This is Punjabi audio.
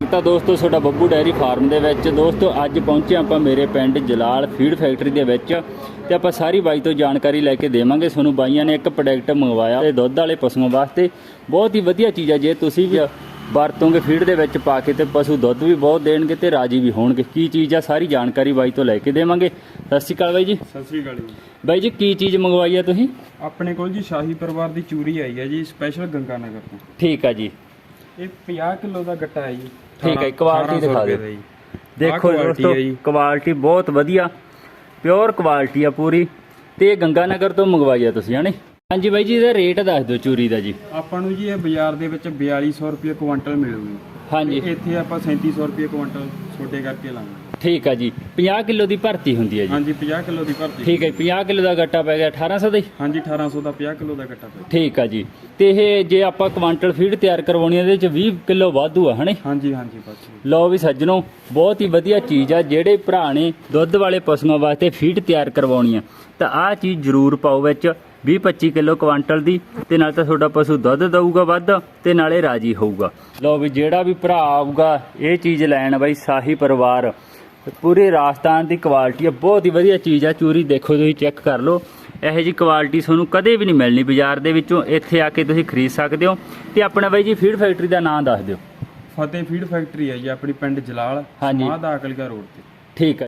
ਤਾਂ ਦੋਸਤੋ ਤੁਹਾਡਾ ਬੱਬੂ ਡੈਰੀ ਫਾਰਮ ਦੇ ਵਿੱਚ। ਦੋਸਤੋ ਅੱਜ ਪਹੁੰਚੇ ਆਪਾਂ ਮੇਰੇ ਪਿੰਡ ਜਲਾਲ ਫੀਡ ਫੈਕਟਰੀ ਦੇ ਵਿੱਚ ਤੇ ਆਪਾਂ ਸਾਰੀ ਬਾਈ ਤੋਂ ਜਾਣਕਾਰੀ ਲੈ ਕੇ ਦੇਵਾਂਗੇ। ਤੁਹਾਨੂੰ ਬਾਈਆਂ ਨੇ ਇੱਕ ਪ੍ਰੋਡਕਟ ਮੰਗਵਾਇਆ ਤੇ ਦੁੱਧ ਵਾਲੇ ਪਸ਼ੂਆਂ ਵਾਸਤੇ। ਬਹੁਤ ਹੀ ਵਧੀਆ ਚੀਜ਼ ਹੈ ਜੇ ਤੁਸੀਂ ਵੀ ਵਰਤੋਂਗੇ ਫੀਡ ਦੇ ਵਿੱਚ ਪਾ ਕੇ ਤੇ ਪਸ਼ੂ ਦੁੱਧ ਵੀ ਬਹੁਤ ਦੇਣਗੇ ਤੇ ਰਾਜੀ ਵੀ ਹੋਣਗੇ। ਕੀ ਚੀਜ਼ ਆ ਸਾਰੀ ਜਾਣਕਾਰੀ ਬਾਈ ਤੋਂ ਲੈ ਕੇ ਦੇਵਾਂਗੇ। ਸਤਿ ਸ਼੍ਰੀ ਅਕਾਲ ਬਾਈ ਜੀ। ਸਤਿ ਸ੍ਰੀ ਅਕਾਲ ਜੀ। ਬਾਈ ਜੀ ਕੀ ਚੀਜ਼ ਮੰਗਵਾਈ ਆ ਤੁਸੀਂ? ਆਪਣੇ ਕੋਲ ਜੀ ਸ਼ਾਹੀ ਪਰਿਵਾਰ ਦੀ ਚੂਰੀ ਆਈ ਹੈ ਜੀ ਸਪੈਸ਼ਲ ਗੰਗਾ ਨਗਰ ਤੋਂ। ਠੀਕ ਆ ਜੀ। ਇਹ 50 ਕਿਲੋ ਦਾ ਗੱਟਾ ਹੈ ਜੀ ਠੀਕ ਹੈ, ਕੁਆਲਿਟੀ 1800 ਦਿਖਾ ਦਿਓ। ਦੇਖੋ ਦੋਸਤੋ। ਕੁਆਲਿਟੀ ਬਹੁਤ ਵਧੀਆ ਪਿਓਰ ਕੁਆਲਿਟੀ ਆ ਪੂਰੀ ਤੇ ਗੰਗਾ ਨਗਰ ਤੋਂ ਮੰਗਵਾਈ ਆ ਤੁਸੀਂ ਹਨੇ ਹਾਂਜੀ ਬਾਈ ਜੀ ਇਹਦਾ ਰੇਟ ਦੱਸ ਦਿਓ ਚੂਰੀ ਦਾ ਜੀ। ਆਪਾਂ ਨੂੰ ਜੀ ਇਹ ਬਾਜ਼ਾਰ ਦੇ ਵਿੱਚ 4200 ਰੁਪਏ ਕੁਇੰਟਲ ਮਿਲੂਗੀ। ਹਾਂਜੀ। ਤੇ ਇੱਥੇ ਆਪਾਂ 3700 ਰੁਪਏ ਕੁਇੰਟਲ ਛੋਟੇ ਕਰਕੇ ਲਾਂਗੇ। ਠੀਕ ਆ ਜੀ। 50 ਕਿਲੋ ਦੀ ਭਰਤੀ ਹੁੰਦੀ ਹੈ ਜੀ। ਹਾਂਜੀ 50 ਕਿਲੋ ਦੀ ਭਰਤੀ ਠੀਕ ਹੈ 50 ਕਿਲੋ ਦਾ ਗੱਟਾ ਪੈ ਗਿਆ 1800 ਦਾ ਹੀ ਹਾਂਜੀ 1800 ਦਾ 50 ਕਿਲੋ ਦਾ ਗੱਟਾ ਪਿਆ ਠੀਕ ਆ ਜੀ। ਤੇ ਇਹ ਜੇ ਆਪਾਂ ਕੁਆਂਟਲ ਫੀਡ ਤਿਆਰ ਕਰਵਾਉਣੀ ਹੈ ਇਹਦੇ ਵਿੱਚ 20 ਕਿਲੋ ਵਾਧੂ ਆ ਹਨੇ ਹਾਂਜੀ ਹਾਂਜੀ ਬਸ ਲਓ ਵੀ ਸੱਜਣੋ ਬਹੁਤ ਹੀ ਵਧੀਆ ਚੀਜ਼ ਆ ਜਿਹੜੇ ਭਰਾ ਨੇ ਦੁੱਧ ਵਾਲੇ ਪਸ਼ੂਆਂ ਵਾਸਤੇ ਫੀਡ ਤਿਆਰ ਕਰਵਾਉਣੀ ਆ। ਤਾਂ ਆਹ ਚੀਜ਼ ਜ਼ਰੂਰ ਪਾਓ ਵਿੱਚ। 20-25 ਕਿਲੋ ਕੁਆਂਟਲ ਦੀ ਤੇ ਨਾਲ ਤਾਂ ਤੁਹਾਡਾ ਪਸ਼ੂ ਦੁੱਧ ਦਊਗਾ ਵੱਧ ਤੇ ਨਾਲੇ ਰਾਜੀ ਹੋਊਗਾ। ਲਓ ਵੀ ਜਿਹੜਾ ਵੀ ਭਰਾ ਆਊਗਾ ਇਹ ਚੀਜ਼ ਲੈਣ ਬਾਈ ਸਾਹੀ ਪਰਿਵਾਰ। ਪੂਰੇ ਰਾਜਸਥਾਨ ਦੀ ਕੁਆਲਿਟੀ ਆ ਬਹੁਤ ਹੀ ਵਧੀਆ ਚੀਜ਼ ਆ ਚੂਰੀ ਦੇਖੋ ਤੁਸੀਂ ਚੈੱਕ ਕਰ ਲਓ। ਇਹੋ ਜੀ ਕੁਆਲਿਟੀ ਤੁਹਾਨੂੰ ਕਦੇ ਵੀ ਨਹੀਂ ਮਿਲਣੀ ਬਾਜ਼ਾਰ ਦੇ ਵਿੱਚੋਂ ਇੱਥੇ ਆ ਕੇ ਤੁਸੀਂ ਖਰੀਦ ਸਕਦੇ ਹੋ। ਤੇ ਆਪਣਾ ਬਾਈ ਜੀ ਫੀਡ ਫੈਕਟਰੀ ਦਾ ਨਾਮ ਦੱਸ ਦਿਓ। ਫਤਿਹ ਫੀਡ ਫੈਕਟਰੀ ਹੈ ਜੀ ਆਪਣੀ ਪਿੰਡ ਜਲਾਲ ਹਾਂਜੀ। ਸਮਾਧ ਆਕਲਗਾ ਰੋਡ ਤੇ। ਠੀਕ ਆ।